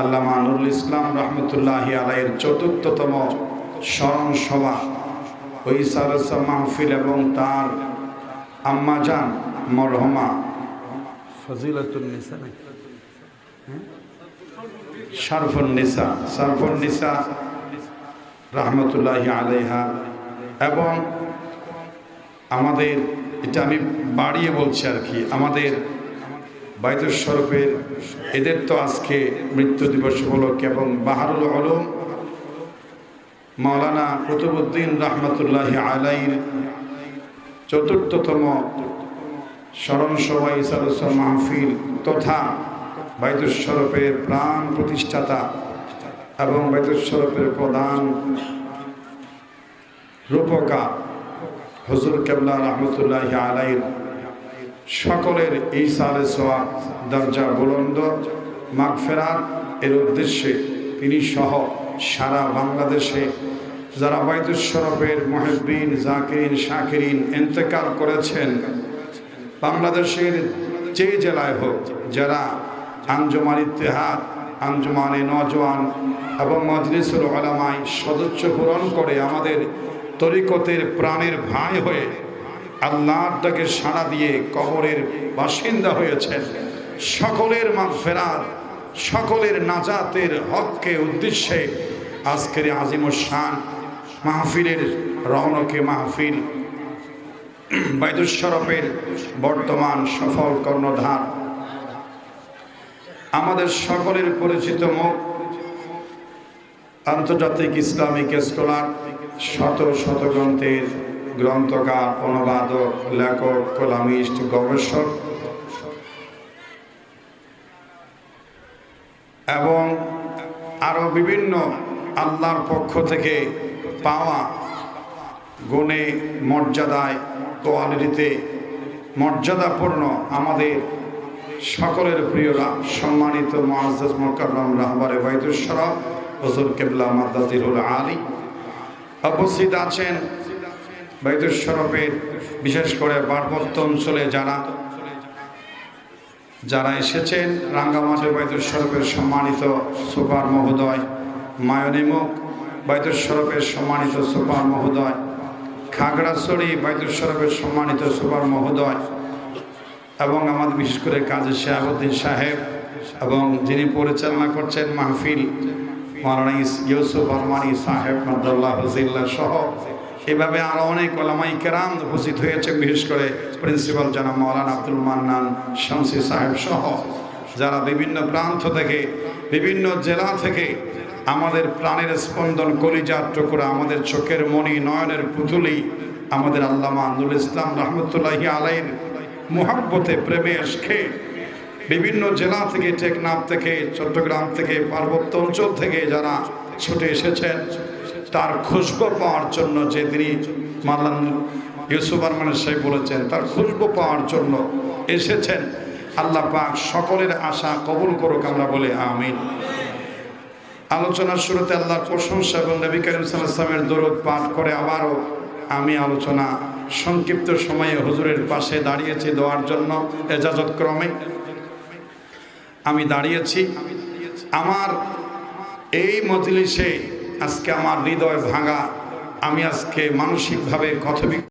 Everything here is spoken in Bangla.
আল্লামা নুরুল ইসলাম রহমতুল্লাহ আলাইয়ের চতুর্থতম স্মরণ সভা। ওই সারসা মাহফিল এবং তার আম্মাজান মরহমা ফজিলাতুন্নিসা নাকি শারফুন্নিসা শারফুন্নিসা রহমতুল্লাহ আলাইহা। এবং আমাদের, এটা আমি বাড়িয়ে বলছি আর কি, আমাদের বাইতুল শরফের এদের তো আজকে মৃত্যু দিবস উপলক্ষে এবং বাহারুল আলম মাওলানা কুতুবুদ্দিন রহমতুল্লাহ আলাইর চতুর্থতম স্মরণ সভা ইসারস মাহফিল তথা বাইতুল শরফের প্রাণ প্রতিষ্ঠাতা এবং বাইতুল শরফের প্রধান রূপকা হজুর কেবলা রহমতুল্লাহ আলাইর সকলের এই সালে সোয়াব দরজা বুলন্দ মাগফেরাত এর উদ্দেশ্যে তিনি সহ সারা বাংলাদেশে যারা বাইতুল শরফের মহেবিন জাকিরিন, শাকিরিন এন্তেকাল করেছেন, বাংলাদেশের যে জেলায় হোক, যারা আঞ্জুমান ইত্তেহাদ, আঞ্জুমানে নজওয়ান এবং মজলিসুল আলামায় সদস্য পূরণ করে আমাদের তরিকতের প্রাণের ভাই হয়ে আল্লাহর ডাকে সাড়া দিয়ে কবরের বাসিন্দা হয়েছেন। সকলের ফেরার সকলের নাজাতের হককে উদ্দেশ্যে আজকের আজিমুসান মাহফিলের রওনকে মাহফিল বাইদুল শরফের বর্তমান সফল কর্ণধার। আমাদের সকলের পরিচিত মুখ, আন্তর্জাতিক ইসলামিক স্কলার শত শত গ্রন্থের গ্রন্থকার, অনুবাদক, লেখক, কলামিস্ট, গবেষক এবং আরও বিভিন্ন আল্লাহর পক্ষ থেকে পাওয়া গুণে, মর্যাদায় কোয়ালিটিতে মর্যাদাপূর্ণ আমাদের সকলের প্রিয়রা, সম্মানিত মহাজ মোকাররম রাহবারে বাইদুসরফ হজুর কেবলা মাদ্দাজিরুল আলী উপস্থিত আছেন বাইদুল শরফের বিশেষ করে পার্বত্য অঞ্চলে যারা যারা এসেছেন রাঙ্গামাটি বাইদুল শরফের সম্মানিত সুপার মহোদয় মায়নিমুখ বাইদুল শরফের সম্মানিত সুপার মহোদয় খাগড়াছড়ি বাইদুল শরফের সম্মানিত সুপার মহোদয় এবং আমাদের বিশেষ করে কাজী শাহাবুদ্দিন সাহেব এবং যিনি পরিচালনা করছেন মাহফিল মারানা ইউসুফ আরমানি সাহেব, মাদ্দাল্লাহ হজিল্লা সহ এভাবে আরও অনেক ওলামাই কেরাম উপস্থিত হয়েছে, বিশেষ করে প্রিন্সিপাল জানাব মৌলানা আব্দুল মান্নান শামসি সাহেব সহ, যারা বিভিন্ন প্রান্ত থেকে, বিভিন্ন জেলা থেকে আমাদের প্রাণের স্পন্দন কলিজার টুকরা, আমাদের চোখের মণি নয়নের পুতুলি, আমাদের আল্লামা আন্দুল ইসলাম রহমতুল্লাহি আলাইর মোহাব্বতে প্রেমে এসকে বিভিন্ন জেলা থেকে, টেকনাফ থেকে, চট্টগ্রাম থেকে, পার্বত্য অঞ্চল থেকে যারা ছুটে এসেছেন তার খুশবু পাওয়ার জন্য যে তিনি মাল্লান ইউসুফ আরমান সাহেব বলেছেন, তার খুশবু পাওয়ার জন্য এসেছেন। আল্লাহ পাক সকলের আশা কবুল করুক, আমরা বলে আমিন। আলোচনার শুরুতে আল্লাহর প্রশংসা এবং নবী করিম সাল্লামের দরদ পাঠ করে আবারও আমি আলোচনা সংক্ষিপ্ত সময়ে হুজুরের পাশে দাঁড়িয়েছি দেওয়ার জন্য এজাজত ক্রমে। আমি দাঁড়িয়েছি। আমার এই মজলিসে আজকে আমার হৃদয় ভাঙা আমি আজকে মানসিকভাবে কথবিক